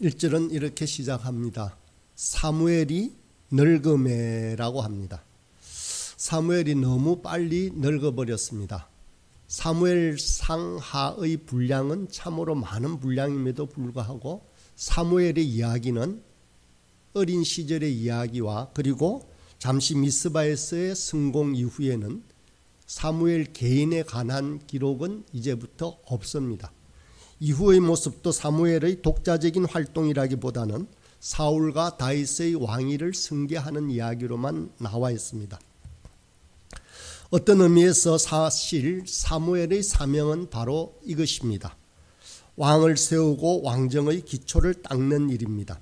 1절은 이렇게 시작합니다. 사무엘이 늙음에라고 합니다. 사무엘이 너무 빨리 늙어버렸습니다. 사무엘 상하의 분량은 참으로 많은 분량임에도 불구하고 사무엘의 이야기는 어린 시절의 이야기와 그리고 잠시 미스바에서의 성공 이후에는 사무엘 개인에 관한 기록은 이제부터 없습니다. 이후의 모습도 사무엘의 독자적인 활동이라기보다는 사울과 다윗의 왕위를 승계하는 이야기로만 나와 있습니다. 어떤 의미에서 사실 사무엘의 사명은 바로 이것입니다. 왕을 세우고 왕정의 기초를 닦는 일입니다.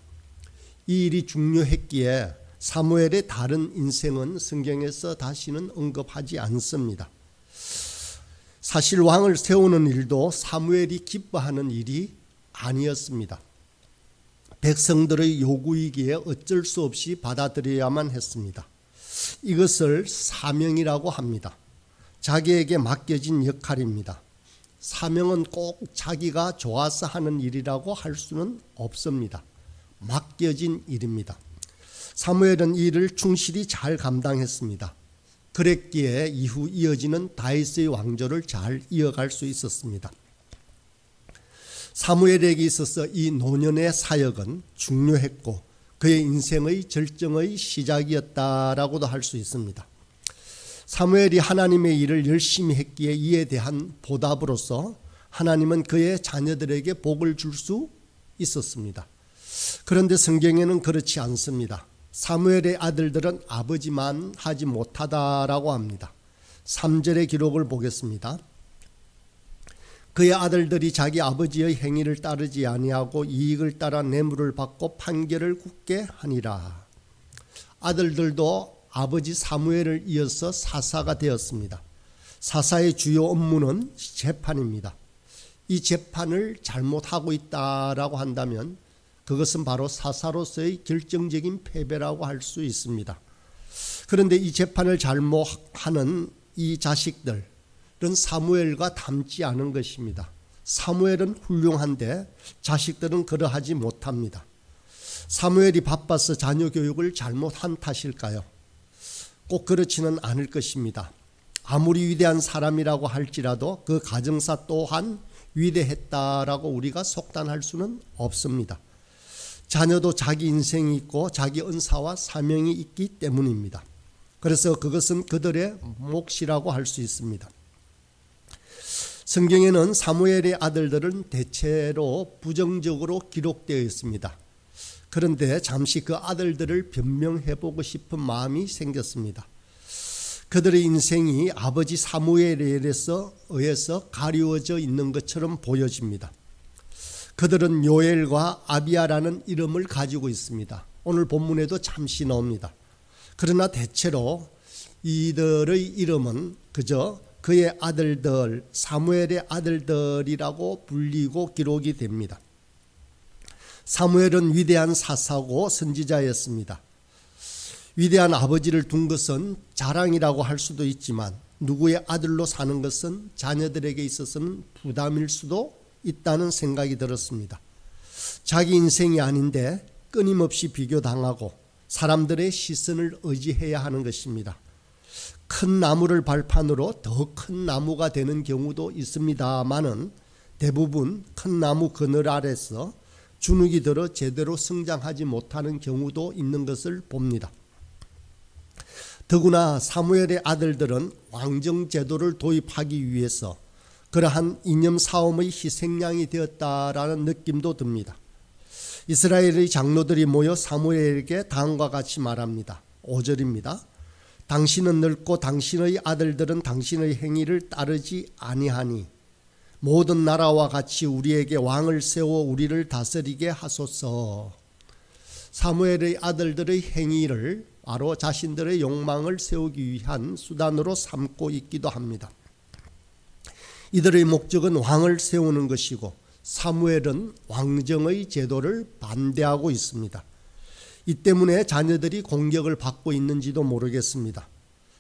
이 일이 중요했기에 사무엘의 다른 인생은 성경에서 다시는 언급하지 않습니다. 사실 왕을 세우는 일도 사무엘이 기뻐하는 일이 아니었습니다. 백성들의 요구이기에 어쩔 수 없이 받아들여야만 했습니다. 이것을 사명이라고 합니다. 자기에게 맡겨진 역할입니다. 사명은 꼭 자기가 좋아서 하는 일이라고 할 수는 없습니다. 맡겨진 일입니다. 사무엘은 이 일을 충실히 잘 감당했습니다. 그랬기에 이후 이어지는 다윗의 왕조를 잘 이어갈 수 있었습니다. 사무엘에게 있어서 이 노년의 사역은 중요했고 그의 인생의 절정의 시작이었다라고도 할 수 있습니다. 사무엘이 하나님의 일을 열심히 했기에 이에 대한 보답으로서 하나님은 그의 자녀들에게 복을 줄 수 있었습니다. 그런데 성경에는 그렇지 않습니다. 사무엘의 아들들은 아버지만 하지 못하다라고 합니다. 3절의 기록을 보겠습니다. 그의 아들들이 자기 아버지의 행위를 따르지 아니하고 이익을 따라 뇌물을 받고 판결을 굳게 하니라. 아들들도 아버지 사무엘을 이어서 사사가 되었습니다. 사사의 주요 업무는 재판입니다. 이 재판을 잘못하고 있다라고 한다면 그것은 바로 사사로서의 결정적인 패배라고 할 수 있습니다. 그런데 이 재판을 잘못하는 이 자식들은 사무엘과 닮지 않은 것입니다. 사무엘은 훌륭한데 자식들은 그러하지 못합니다. 사무엘이 바빠서 자녀 교육을 잘못한 탓일까요? 꼭 그렇지는 않을 것입니다. 아무리 위대한 사람이라고 할지라도 그 가정사 또한 위대했다라고 우리가 속단할 수는 없습니다. 자녀도 자기 인생이 있고 자기 은사와 사명이 있기 때문입니다. 그래서 그것은 그들의 몫이라고 할 수 있습니다. 성경에는 사무엘의 아들들은 대체로 부정적으로 기록되어 있습니다. 그런데 잠시 그 아들들을 변명해 보고 싶은 마음이 생겼습니다. 그들의 인생이 아버지 사무엘에 의해서 가리워져 있는 것처럼 보여집니다. 그들은 요엘과 아비아라는 이름을 가지고 있습니다. 오늘 본문에도 잠시 나옵니다. 그러나 대체로 이들의 이름은 그저 그의 아들들, 사무엘의 아들들이라고 불리고 기록이 됩니다. 사무엘은 위대한 사사고 선지자였습니다. 위대한 아버지를 둔 것은 자랑이라고 할 수도 있지만 누구의 아들로 사는 것은 자녀들에게 있어서는 부담일 수도 있다는 생각이 들었습니다. 자기 인생이 아닌데 끊임없이 비교당하고 사람들의 시선을 의지해야 하는 것입니다. 큰 나무를 발판으로 더 큰 나무가 되는 경우도 있습니다만은 대부분 큰 나무 그늘 아래서 주눅이 들어 제대로 성장하지 못하는 경우도 있는 것을 봅니다. 더구나 사무엘의 아들들은 왕정 제도를 도입하기 위해서 그러한 이념 사움의 희생양이 되었다라는 느낌도 듭니다. 이스라엘의 장로들이 모여 사무엘에게 다음과 같이 말합니다. 5절입니다. 당신은 늙고 당신의 아들들은 당신의 행위를 따르지 아니하니 모든 나라와 같이 우리에게 왕을 세워 우리를 다스리게 하소서. 사무엘의 아들들의 행위를 바로 자신들의 욕망을 세우기 위한 수단으로 삼고 있기도 합니다. 이들의 목적은 왕을 세우는 것이고 사무엘은 왕정의 제도를 반대하고 있습니다. 이 때문에 자녀들이 공격을 받고 있는지도 모르겠습니다.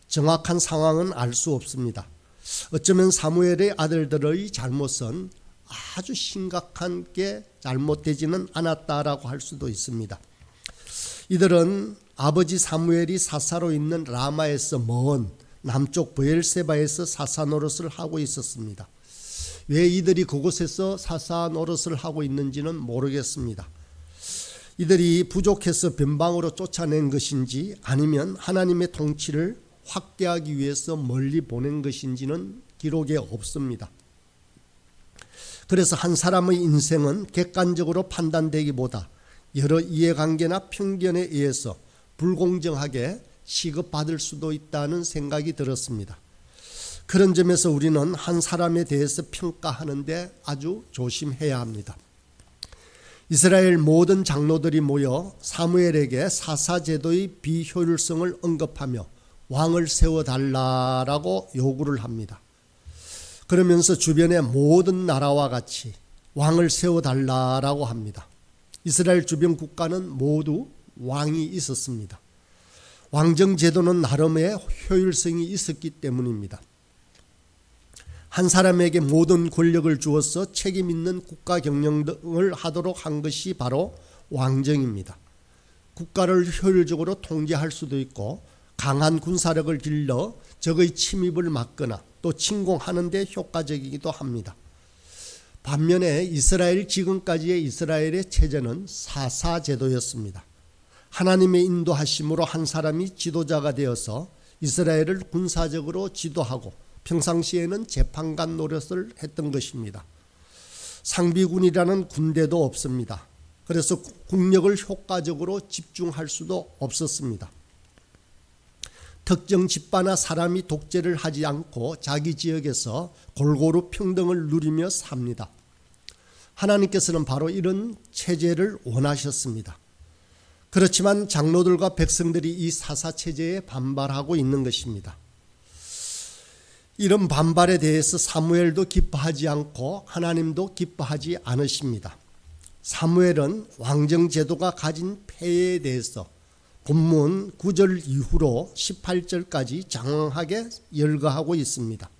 정확한 상황은 알 수 없습니다. 어쩌면 사무엘의 아들들의 잘못은 아주 심각한 게 잘못되지는 않았다라고 할 수도 있습니다. 이들은 아버지 사무엘이 사사로 있는 라마에서 먼 남쪽 브엘세바에서 사사 노릇을 하고 있었습니다. 왜 이들이 그곳에서 사사 노릇을 하고 있는지는 모르겠습니다. 이들이 부족해서 변방으로 쫓아낸 것인지 아니면 하나님의 통치를 확대하기 위해서 멀리 보낸 것인지는 기록에 없습니다. 그래서 한 사람의 인생은 객관적으로 판단되기보다 여러 이해관계나 편견에 의해서 불공정하게 취급받을 수도 있다는 생각이 들었습니다. 그런 점에서 우리는 한 사람에 대해서 평가하는데 아주 조심해야 합니다. 이스라엘 모든 장로들이 모여 사무엘에게 사사 제도의 비효율성을 언급하며 왕을 세워 달라라고 요구를 합니다. 그러면서 주변의 모든 나라와 같이 왕을 세워 달라라고 합니다. 이스라엘 주변 국가는 모두 왕이 있었습니다. 왕정 제도는 나름의 효율성이 있었기 때문입니다. 한 사람에게 모든 권력을 주어서 책임 있는 국가 경영을 하도록 한 것이 바로 왕정입니다. 국가를 효율적으로 통제할 수도 있고 강한 군사력을 길러 적의 침입을 막거나 또 침공하는 데 효과적이기도 합니다. 반면에 이스라엘 지금까지의 이스라엘의 체제는 사사 제도였습니다. 하나님의 인도하심으로 한 사람이 지도자가 되어서 이스라엘을 군사적으로 지도하고 평상시에는 재판관 노릇을 했던 것입니다. 상비군이라는 군대도 없습니다. 그래서 국력을 효과적으로 집중할 수도 없었습니다. 특정 집파나 사람이 독재를 하지 않고 자기 지역에서 골고루 평등을 누리며 삽니다. 하나님께서는 바로 이런 체제를 원하셨습니다. 그렇지만 장로들과 백성들이 이 사사 체제에 반발하고 있는 것입니다. 이런 반발에 대해서 사무엘도 기뻐하지 않고 하나님도 기뻐하지 않으십니다. 사무엘은 왕정 제도가 가진 폐해에 대해서 본문 9절 이후로 18절까지 장황하게 열거하고 있습니다.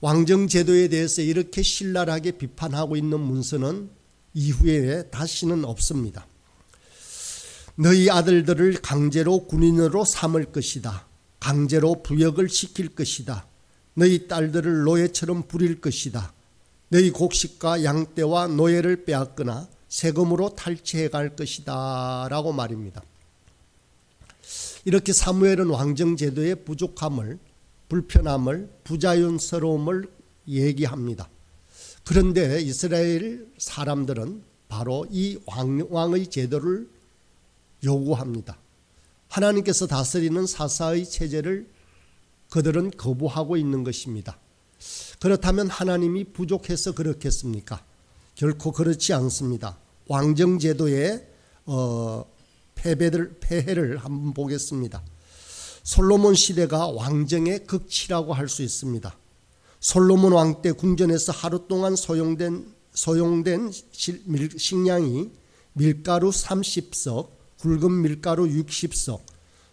왕정 제도에 대해서 이렇게 신랄하게 비판하고 있는 문서는 이후에 다시는 없습니다. 너희 아들들을 강제로 군인으로 삼을 것이다. 강제로 부역을 시킬 것이다. 너희 딸들을 노예처럼 부릴 것이다. 너희 곡식과 양떼와 노예를 빼앗거나 세금으로 탈취해 갈 것이다. 라고 말입니다. 이렇게 사무엘은 왕정 제도의 부족함을 불편함을 부자연스러움을 얘기합니다. 그런데 이스라엘 사람들은 바로 이 왕의 제도를 요구합니다. 하나님께서 다스리는 사사의 체제를 그들은 거부하고 있는 것입니다. 그렇다면 하나님이 부족해서 그렇겠습니까? 결코 그렇지 않습니다. 왕정 제도의 어, 패배들 폐해를 한번 보겠습니다. 솔로몬 시대가 왕정의 극치라고 할 수 있습니다. 솔로몬 왕 때 궁전에서 하루 동안 소용된 소용된 식량이 밀가루 30석, 굵은 밀가루 60석,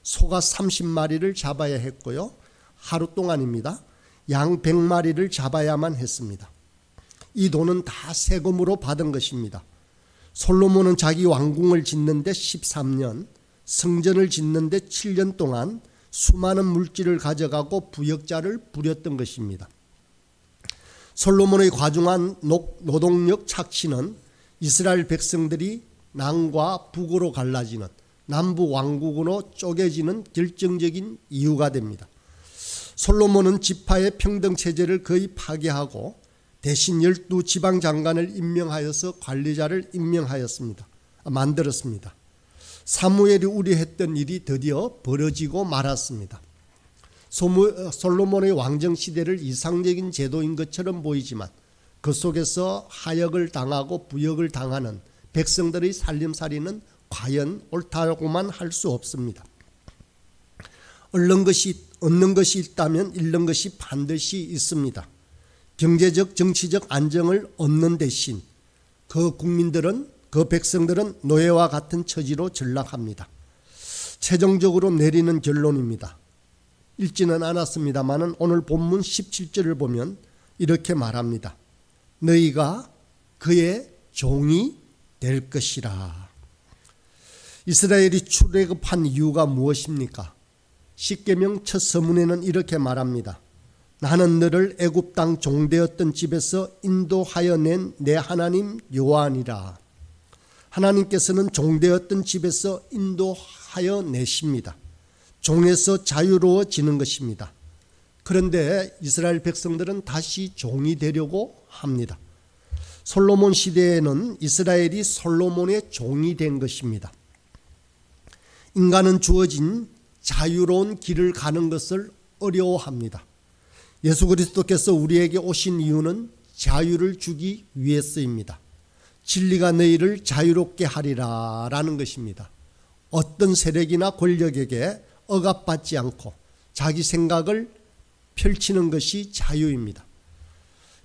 소가 30마리를 잡아야 했고요. 하루 동안입니다. 양 100마리를 잡아야만 했습니다. 이 돈은 다 세금으로 받은 것입니다. 솔로몬은 자기 왕궁을 짓는데 13년, 성전을 짓는데 7년 동안 수많은 물질을 가져가고 부역자를 부렸던 것입니다. 솔로몬의 과중한 노동력 착취는 이스라엘 백성들이 남과 북으로 갈라지는 남부 왕국으로 쪼개지는 결정적인 이유가 됩니다. 솔로몬은 지파의 평등 체제를 거의 파괴하고 대신 열두 지방 장관을 임명하여서 관리자를 임명하였습니다. 만들었습니다. 사무엘이 우려했던 일이 드디어 벌어지고 말았습니다. 솔로몬의 왕정 시대를 이상적인 제도인 것처럼 보이지만 그 속에서 하역을 당하고 부역을 당하는 백성들의 살림살이는 과연 옳다고만 할 수 없습니다. 얻는 것이 얻는 것이 있다면 잃는 것이 반드시 있습니다. 경제적 정치적 안정을 얻는 대신 그 국민들은 그 백성들은 노예와 같은 처지로 전락합니다. 최종적으로 내리는 결론입니다. 읽지는 않았습니다만은 오늘 본문 17절을 보면 이렇게 말합니다. 너희가 그의 종이 될 것이라. 이스라엘이 출애굽한 이유가 무엇입니까? 십계명 첫 서문에는 이렇게 말합니다. 나는 너를 애굽 땅 종되었던 집에서 인도하여 낸 내 하나님 여호와니라. 하나님께서는 종되었던 집에서 인도하여 내십니다. 종에서 자유로워지는 것입니다. 그런데 이스라엘 백성들은 다시 종이 되려고 합니다. 솔로몬 시대에는 이스라엘이 솔로몬의 종이 된 것입니다. 인간은 주어진 자유로운 길을 가는 것을 어려워합니다. 예수 그리스도께서 우리에게 오신 이유는 자유를 주기 위해서입니다. 진리가 너희를 자유롭게 하리라 라는 것입니다. 어떤 세력이나 권력에게 억압받지 않고 자기 생각을 펼치는 것이 자유입니다.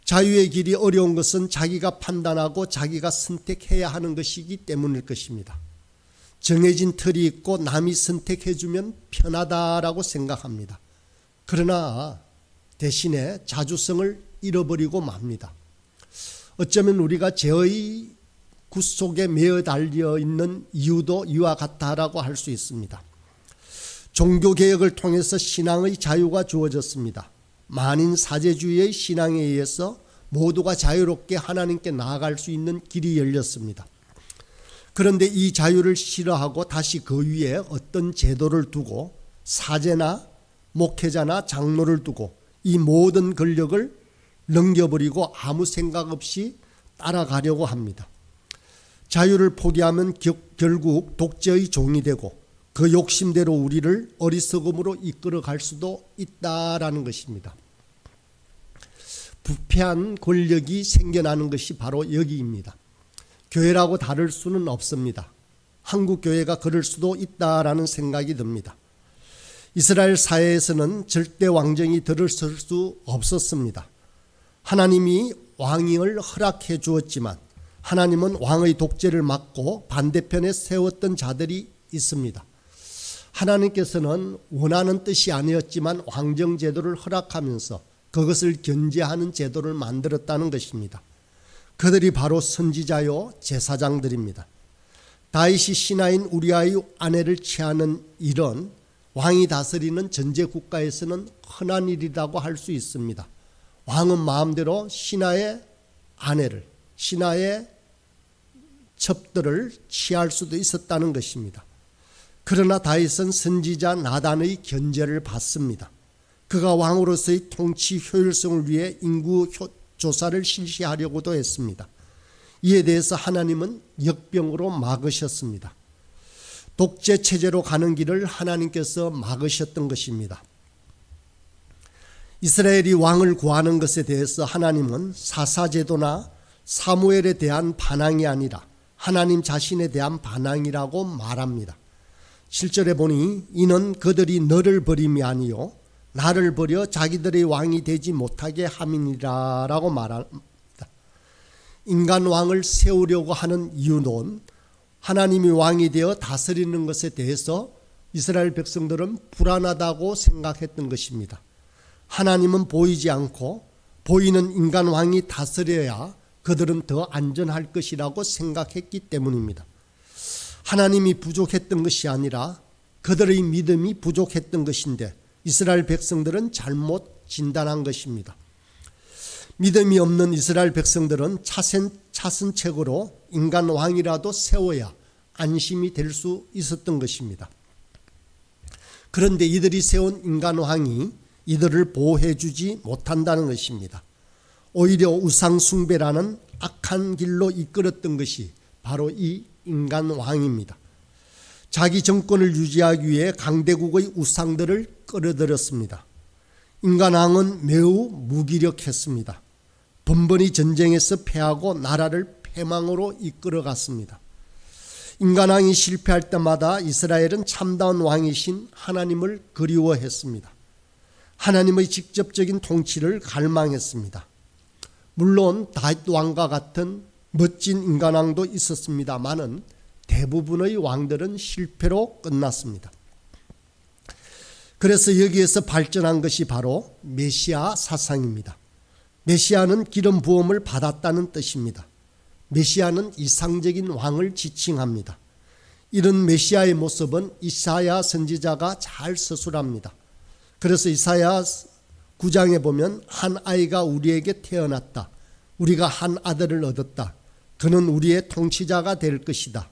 자유의 길이 어려운 것은 자기가 판단하고 자기가 선택해야 하는 것이기 때문일 것입니다. 정해진 틀이 있고 남이 선택해주면 편하다라고 생각합니다. 그러나 대신에 자주성을 잃어버리고 맙니다. 어쩌면 우리가 죄의 구 속에 매어 달려 있는 이유도 이와 같다라고 할 수 있습니다. 종교 개혁을 통해서 신앙의 자유가 주어졌습니다. 만인 사제주의의 신앙에 의해서 모두가 자유롭게 하나님께 나아갈 수 있는 길이 열렸습니다. 그런데 이 자유를 싫어하고 다시 그 위에 어떤 제도를 두고 사제나 목회자나 장로를 두고 이 모든 권력을 넘겨버리고 아무 생각 없이 따라가려고 합니다. 자유를 포기하면 결국 독재의 종이 되고 그 욕심대로 우리를 어리석음으로 이끌어 갈 수도 있다라는 것입니다. 부패한 권력이 생겨나는 것이 바로 여기입니다. 교회라고 다를 수는 없습니다. 한국 교회가 그럴 수도 있다라는 생각이 듭니다. 이스라엘 사회에서는 절대 왕정이 들어설 수 없었습니다. 하나님이 왕위를 허락해 주었지만 하나님은 왕의 독재를 막고 반대편에 세웠던 자들이 있습니다. 하나님께서는 원하는 뜻이 아니었지만 왕정 제도를 허락하면서 그것을 견제하는 제도를 만들었다는 것입니다. 그들이 바로 선지자요 제사장들입니다. 다윗이 신하인 우리아의 아내를 취하는 일은 왕이 다스리는 전제 국가에서는 흔한 일이라고 할 수 있습니다. 왕은 마음대로 신하의 아내를 신하의 첩들을 취할 수도 있었다는 것입니다. 그러나 다윗은 선지자 나단의 견제를 받습니다. 그가 왕으로서의 통치 효율성을 위해 인구 조사를 실시하려고도 했습니다. 이에 대해서 하나님은 역병으로 막으셨습니다. 독재 체제로 가는 길을 하나님께서 막으셨던 것입니다. 이스라엘이 왕을 구하는 것에 대해서 하나님은 사사제도나 사무엘에 대한 반항이 아니라 하나님 자신에 대한 반항이라고 말합니다. 7절에 보니 이는 그들이 너를 버림이 아니요 나를 버려 자기들의 왕이 되지 못하게 함이니라라고 말합니다. 인간 왕을 세우려고 하는 이유는 하나님이 왕이 되어 다스리는 것에 대해서 이스라엘 백성들은 불안하다고 생각했던 것입니다. 하나님은 보이지 않고 보이는 인간 왕이 다스려야 그들은 더 안전할 것이라고 생각했기 때문입니다. 하나님이 부족했던 것이 아니라 그들의 믿음이 부족했던 것인데 이스라엘 백성들은 잘못 진단한 것입니다. 믿음이 없는 이스라엘 백성들은 차선, 차선책으로 인간 왕이라도 세워야 안심이 될 수 있었던 것입니다. 그런데 이들이 세운 인간 왕이 이들을 보호해 주지 못한다는 것입니다. 오히려 우상숭배라는 악한 길로 이끌었던 것이 바로 이 인간 왕입니다. 자기 정권을 유지하기 위해 강대국의 우상들을 끌어들였습니다. 인간 왕은 매우 무기력했습니다. 번번이 전쟁에서 패하고 나라를 패망으로 이끌어갔습니다. 인간 왕이 실패할 때마다 이스라엘은 참다운 왕이신 하나님을 그리워했습니다. 하나님의 직접적인 통치를 갈망했습니다. 물론 다윗 왕과 같은 멋진 인간왕도 있었습니다만은 대부분의 왕들은 실패로 끝났습니다. 그래서 여기에서 발전한 것이 바로 메시아 사상입니다. 메시아는 기름 부음을 받았다는 뜻입니다. 메시아는 이상적인 왕을 지칭합니다. 이런 메시아의 모습은 이사야 선지자가 잘 서술합니다. 그래서 이사야 9장에 보면 한 아이가 우리에게 태어났다. 우리가 한 아들을 얻었다. 그는 우리의 통치자가 될 것이다.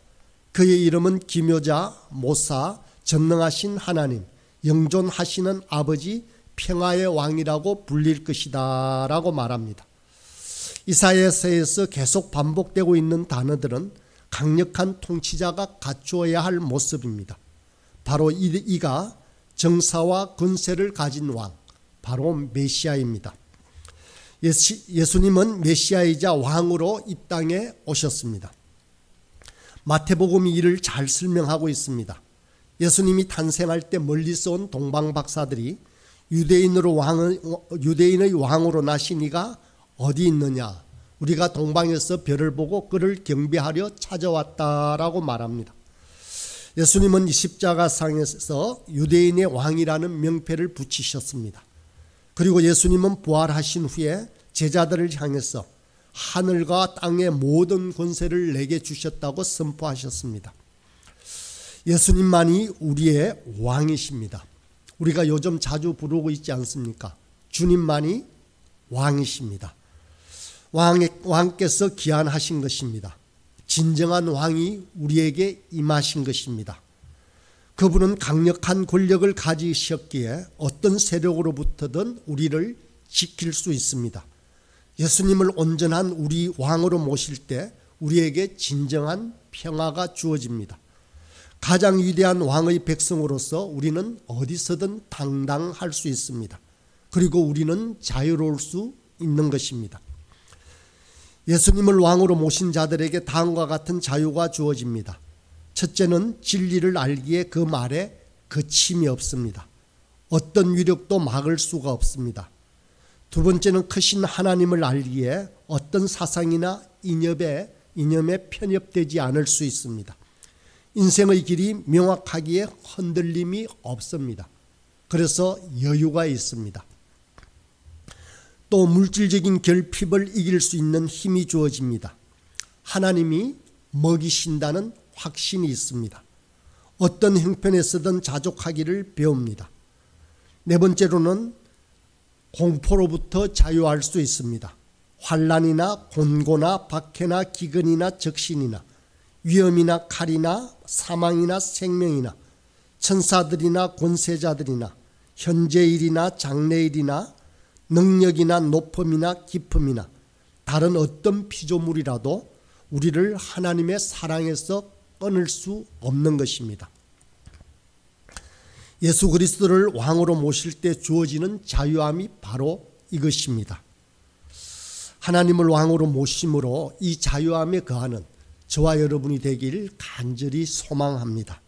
그의 이름은 기묘자, 모사, 전능하신 하나님, 영존하시는 아버지, 평화의 왕이라고 불릴 것이다. 라고 말합니다. 이사야서에서 계속 반복되고 있는 단어들은 강력한 통치자가 갖추어야 할 모습입니다. 바로 이- 이가 정사와 권세를 가진 왕, 바로 메시아입니다. 예시- 예수 님은 메시아이자 왕으로 이 땅에 오셨습니다. 마태복음이 이를 잘 설명하고 있습니다. 예수님이 탄생할 때 멀리서 온 동방 박사들이 유대인으로 왕을 유대인의 왕으로 나신 이가 어디 있느냐? 우리가 동방에서 별을 보고 그를 경배하려 찾아왔다라고 말합니다. 예수님은 이 십자가상에서 유대인의 왕이라는 명패를 붙이셨습니다. 그리고 예수님은 부활하신 후에 제자들을 향해서 하늘과 땅의 모든 권세를 내게 주셨다고 선포하셨습니다. 예수님만이 우리의 왕이십니다. 우리가 요즘 자주 부르고 있지 않습니까? 주님만이 왕이십니다. 왕의, 왕께서 기한하신 것입니다. 진정한 왕이 우리에게 임하신 것입니다. 그분은 강력한 권력을 가지셨기에 어떤 세력으로부터든 우리를 지킬 수 있습니다. 예수님을 온전한 우리 왕으로 모실 때 우리에게 진정한 평화가 주어집니다. 가장 위대한 왕의 백성으로서 우리는 어디서든 당당할 수 있습니다. 그리고 우리는 자유로울 수 있는 것입니다. 예수님을 왕으로 모신 자들에게 다음과 같은 자유가 주어집니다. 첫째는 진리를 알기에 그 말에 거침이 없습니다. 어떤 위력도 막을 수가 없습니다. 두 번째는 크신 하나님을 알기에 어떤 사상이나 이념에 이념에 편협되지 않을 수 있습니다. 인생의 길이 명확하기에 흔들림이 없습니다. 그래서 여유가 있습니다. 또 물질적인 결핍을 이길 수 있는 힘이 주어집니다. 하나님이 먹이신다는 확신이 있습니다. 어떤 형편에서든 자족하기를 배웁니다. 네 번째로는 공포로부터 자유할 수 있습니다. 환란이나 곤고나 박해나 기근이나 적신이나 위험이나 칼이나 사망이나 생명이나 천사들이나 권세자들이나 현재일이나 장래일이나 능력이나 높음이나 기품이나 다른 어떤 피조물이라도 우리를 하나님의 사랑에서 끊을 수 없는 것입니다. 예수 그리스도를 왕으로 모실 때 주어지는 자유함이 바로 이것입니다. 하나님을 왕으로 모심으로 이 자유함에 거하는 저와 여러분이 되길 간절히 소망합니다.